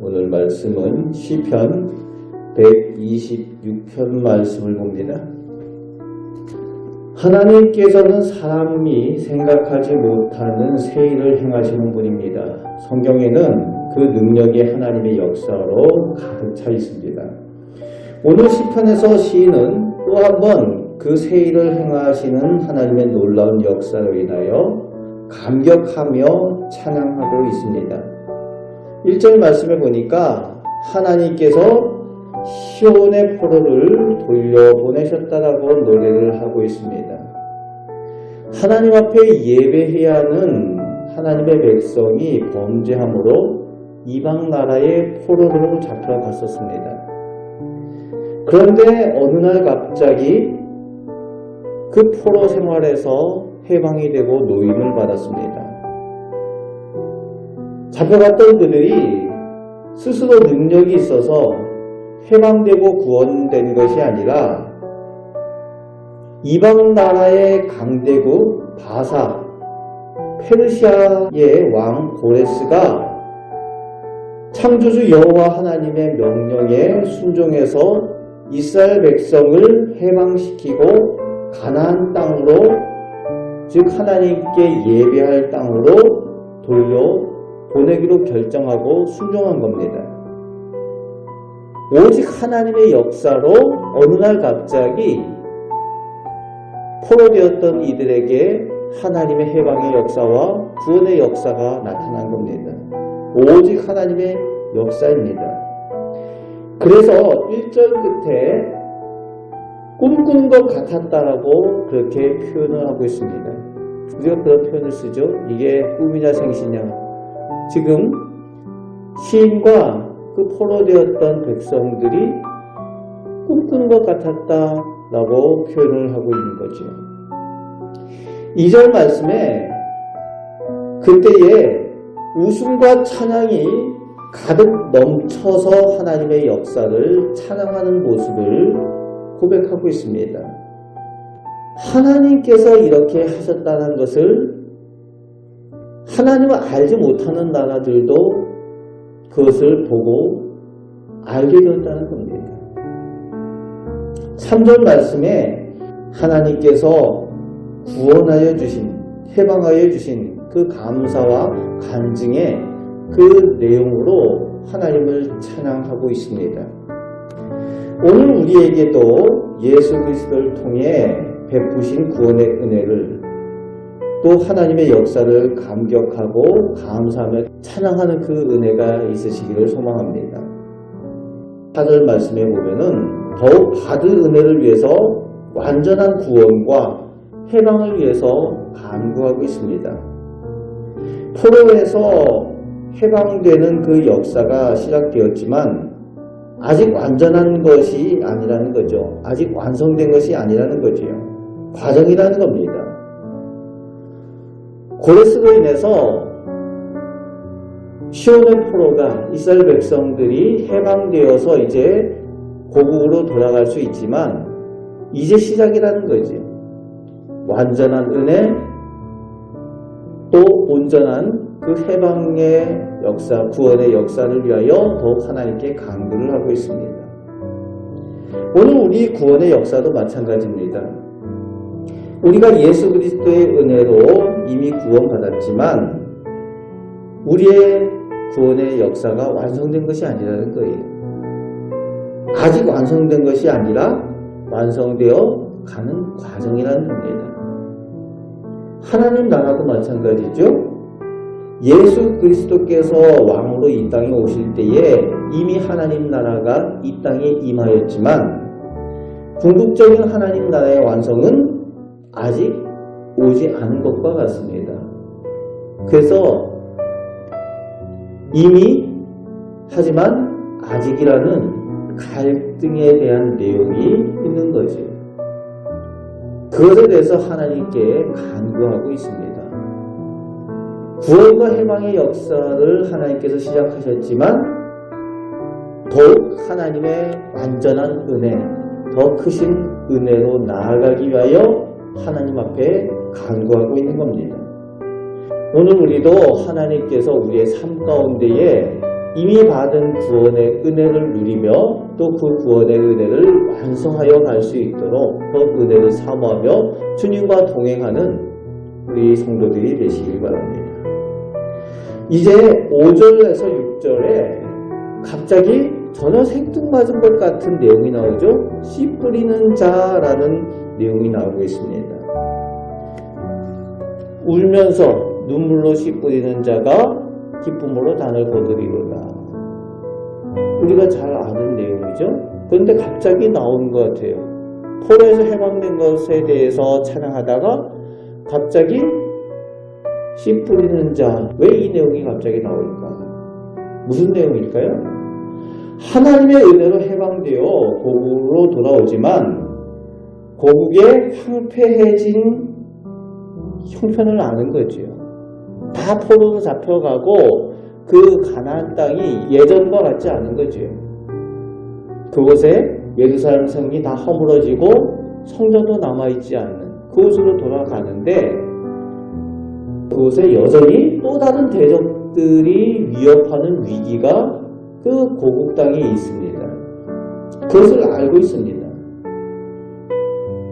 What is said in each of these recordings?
오늘 말씀은 시편 126편 말씀을 봅니다. 하나님께서는 사람이 생각하지 못하는 새 일을 행하시는 분입니다. 성경에는 그 능력이 하나님의 역사로 가득 차 있습니다. 오늘 시편에서 시인은 또 한 번 그새 일을 행하시는 하나님의 놀라운 역사로 인하여 감격하며 찬양하고 있습니다. 1절 말씀에 보니까 하나님께서 시온의 포로를 돌려보내셨다라고 노래를 하고 있습니다. 하나님 앞에 예배해야 하는 하나님의 백성이 범죄함으로 이방 나라의 포로로 잡혀갔었습니다. 그런데 어느 날 갑자기 그 포로 생활에서 해방이 되고 노임을 받았습니다. 잡혀갔던 그들이 스스로 능력이 있어서 해방되고 구원된 것이 아니라 이방 나라의 강대국 바사 페르시아의 왕 고레스가 창조주 여호와 하나님의 명령에 순종해서 이스라엘 백성을 해방시키고 가나안 땅으로 즉 하나님께 예배할 땅으로 돌려 보내기로 결정하고 순종한 겁니다. 오직 하나님의 역사로 어느 날 갑자기 포로되었던 이들에게 하나님의 해방의 역사와 구원의 역사가 나타난 겁니다. 오직 하나님의 역사입니다. 그래서 1절 끝에 꿈꾼 것 같았다라고 그렇게 표현을 하고 있습니다. 우리가 그런 표현을 쓰죠. 이게 꿈이냐 생시냐. 지금 시인과 그 포로되었던 백성들이 꿈꾼 것 같았다라고 표현을 하고 있는 거죠. 2절 말씀에 그때에 웃음과 찬양이 가득 넘쳐서 하나님의 역사를 찬양하는 모습을 고백하고 있습니다. 하나님께서 이렇게 하셨다는 것을 하나님을 알지 못하는 나라들도 그것을 보고 알게 되었다는 겁니다. 3절 말씀에 하나님께서 구원하여 주신, 해방하여 주신 그 감사와 간증의 그 내용으로 하나님을 찬양하고 있습니다. 오늘 우리에게도 예수 그리스도를 통해 베푸신 구원의 은혜를 또 하나님의 역사를 감격하고 감사하며 찬양하는 그 은혜가 있으시기를 소망합니다. 8절 말씀에 보면은 더욱 받을 은혜를 위해서 완전한 구원과 해방을 위해서 간구하고 있습니다. 포로에서 해방되는 그 역사가 시작되었지만 아직 완전한 것이 아니라는 거죠. 아직 완성된 것이 아니라는 거지요. 과정이라는 겁니다. 고레스로 인해서 시온의 포로가 이스라엘 백성들이 해방되어서 이제 고국으로 돌아갈 수 있지만 이제 시작이라는 거지. 완전한 은혜 또 온전한 그 해방의 역사, 구원의 역사를 위하여 더욱 하나님께 강구를 하고 있습니다. 오늘 우리 구원의 역사도 마찬가지입니다. 우리가 예수 그리스도의 은혜로 이미 구원받았지만 우리의 구원의 역사가 완성된 것이 아니라는 거예요. 아직 완성된 것이 아니라 완성되어 가는 과정이라는 겁니다. 하나님 나라도 마찬가지죠. 예수 그리스도께서 왕으로 이 땅에 오실 때에 이미 하나님 나라가 이 땅에 임하였지만 궁극적인 하나님 나라의 완성은 아직 오지 않은 것과 같습니다. 그래서 이미 하지만 아직이라는 갈등에 대한 내용이 있는 거죠. 그것에 대해서 하나님께 간구하고 있습니다. 구원과 해방의 역사를 하나님께서 시작하셨지만 더욱 하나님의 완전한 은혜, 더 크신 은혜로 나아가기 위하여 하나님 앞에 간구하고 있는 겁니다. 오늘 우리도 하나님께서 우리의 삶 가운데에 이미 받은 구원의 은혜를 누리며 또 그 구원의 은혜를 완성하여 갈 수 있도록 그 은혜를 사모하며 주님과 동행하는 우리 성도들이 되시길 바랍니다. 이제 5절에서 6절에 갑자기 전혀 생뚱맞은 것 같은 내용이 나오죠. 씨 뿌리는 자라는 내용이 나오고 있습니다. 울면서 눈물로 씨 뿌리는 자가 기쁨으로 단을 거두리로다. 우리가 잘 아는 내용이죠. 그런데 갑자기 나온 것 같아요. 포로에서 해방된 것에 대해서 찬양하다가 갑자기 씨 뿌리는 자. 왜 이 내용이 갑자기 나올까? 무슨 내용일까요? 하나님의 은혜로 해방되어 고국으로 돌아오지만 고국의 황폐해진 형편을 아는 거죠. 다 포로로 잡혀가고 그 가나안 땅이 예전과 같지 않은 거죠. 그곳에 예루살렘 성이 다 허물어지고 성전도 남아있지 않는 그곳으로 돌아가는데 그곳에 여전히 또 다른 대적들이 위협하는 위기가 그 고국 땅에 있습니다. 그것을 알고 있습니다.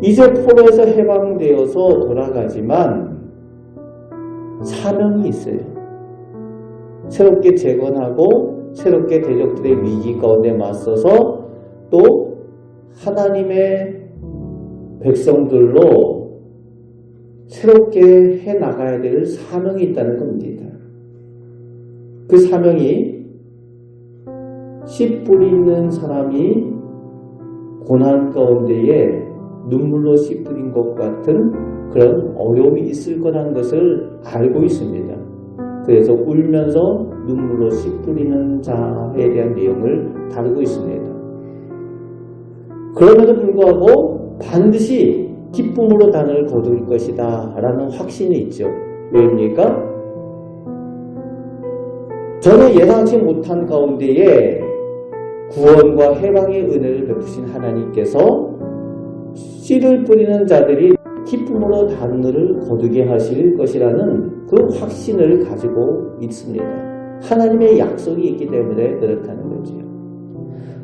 이제 포로에서 해방되어서 돌아가지만 사명이 있어요. 새롭게 재건하고 새롭게 대적들의 위기 가운데 맞서서 또 하나님의 백성들로 새롭게 해 나가야 될 사명이 있다는 겁니다. 그 사명이 씨 뿌리는 사람이 고난 가운데에 눈물로 씨 뿌린 것 같은 그런 어려움이 있을 거라는 것을 알고 있습니다. 그래서 울면서 눈물로 씨 뿌리는 자에 대한 내용을 다루고 있습니다. 그럼에도 불구하고 반드시 기쁨으로 단을 거둘 것이다 라는 확신이 있죠. 왜입니까? 전혀 예상치 못한 가운데에 구원과 해방의 은혜를 베푸신 하나님께서 씨를 뿌리는 자들이 기쁨으로 단을 거두게 하실 것이라는 그 확신을 가지고 있습니다. 하나님의 약속이 있기 때문에 그렇다는 거지요.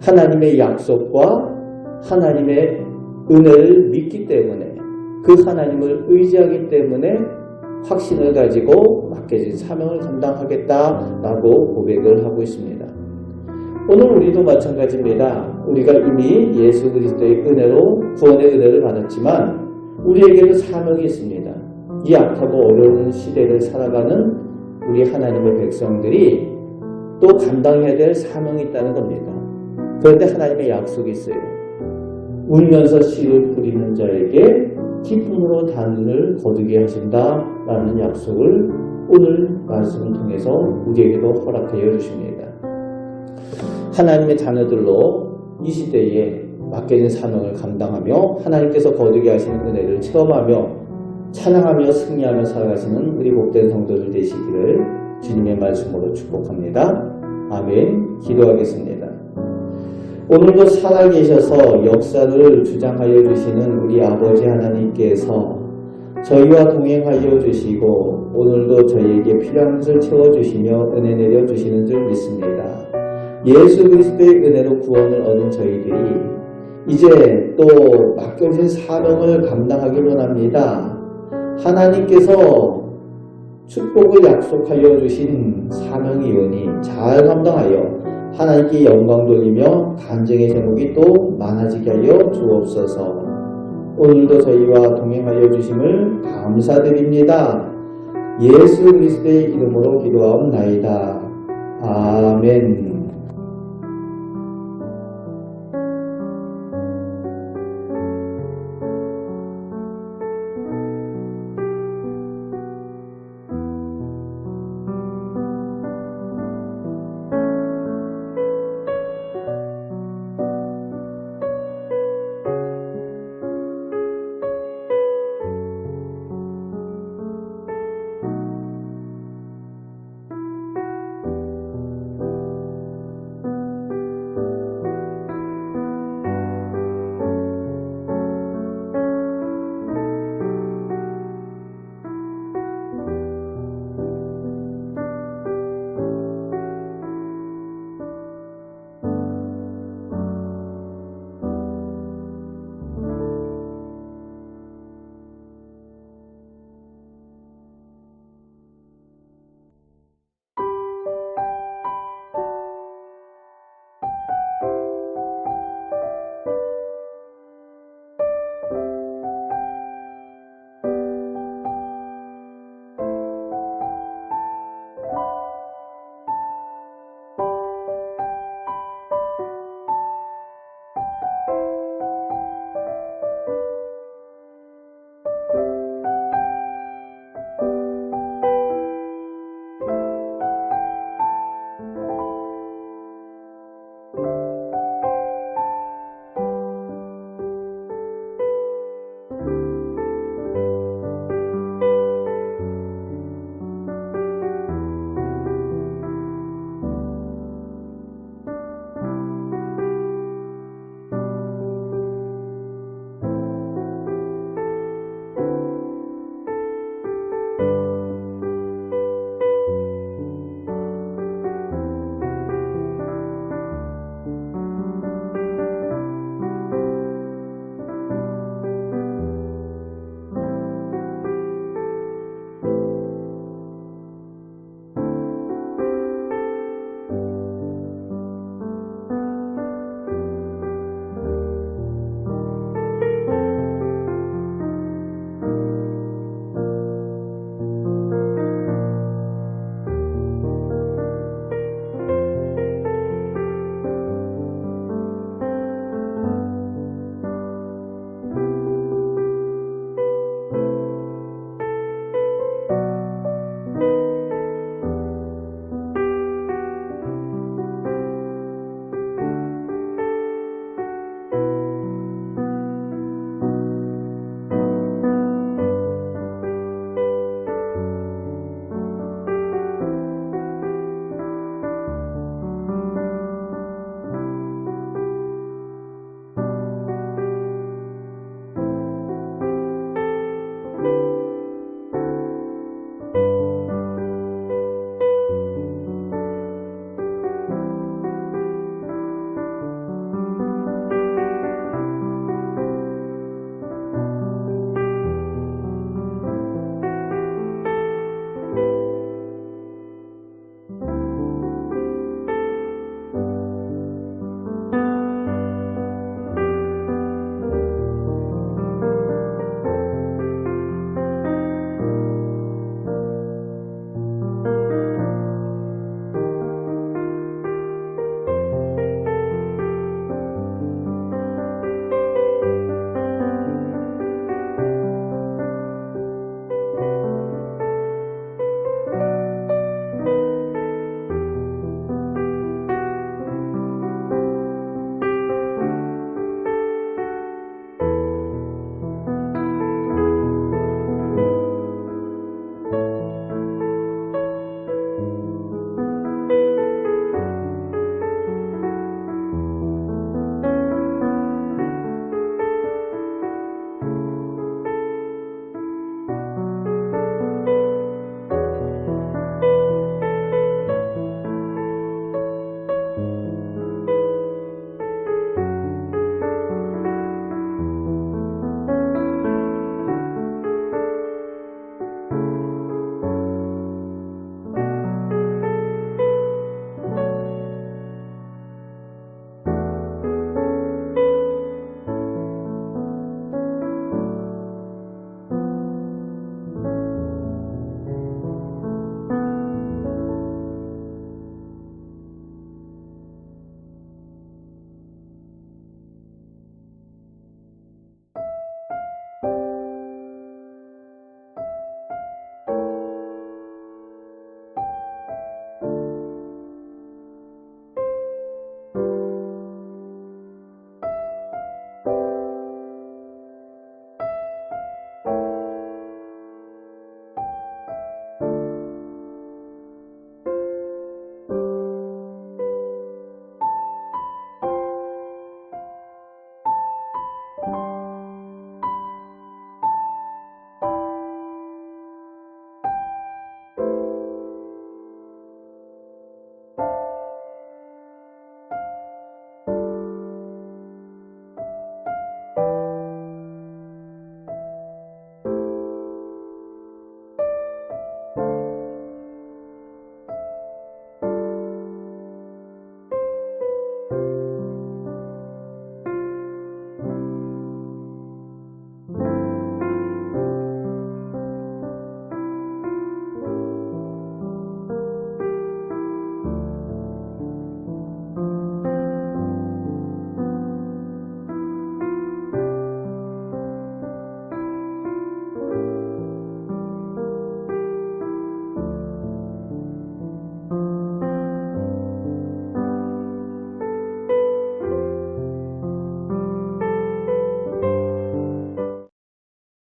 하나님의 약속과 하나님의 은혜를 믿기 때문에 그 하나님을 의지하기 때문에 확신을 가지고 맡겨진 사명을 감당하겠다라고 고백을 하고 있습니다. 오늘 우리도 마찬가지입니다. 우리가 이미 예수 그리스도의 은혜로 구원의 은혜를 받았지만 우리에게도 사명이 있습니다. 이 악하고 어려운 시대를 살아가는 우리 하나님의 백성들이 또 감당해야 될 사명이 있다는 겁니다. 그런데 하나님의 약속이 있어요. 울면서 씨를 뿌리는 자에게 기쁨으로 단을 거두게 하신다라는 약속을 오늘 말씀을 통해서 우리에게도 허락하여 주십니다. 하나님의 자녀들로 이 시대에 맡겨진 사명을 감당하며 하나님께서 거두게 하시는 은혜를 체험하며 찬양하며 승리하며 살아가시는 우리 복된 성도들 되시기를 주님의 말씀으로 축복합니다. 아멘. 기도하겠습니다. 오늘도 살아계셔서 역사를 주장하여 주시는 우리 아버지 하나님께서 저희와 동행하여 주시고 오늘도 저희에게 필요한 것을 채워주시며 은혜 내려 주시는 줄 믿습니다. 예수 그리스도의 은혜로 구원을 얻은 저희들이 이제 또 맡겨진 사명을 감당하기 원합니다. 하나님께서 축복을 약속하여 주신 사명이 오니 잘 감당하여 하나님께 영광 돌리며 간증의 제목이 또 많아지게 하여 주옵소서. 오늘도 저희와 동행하여 주심을 감사드립니다. 예수 그리스도의 이름으로 기도하옵나이다. 아멘.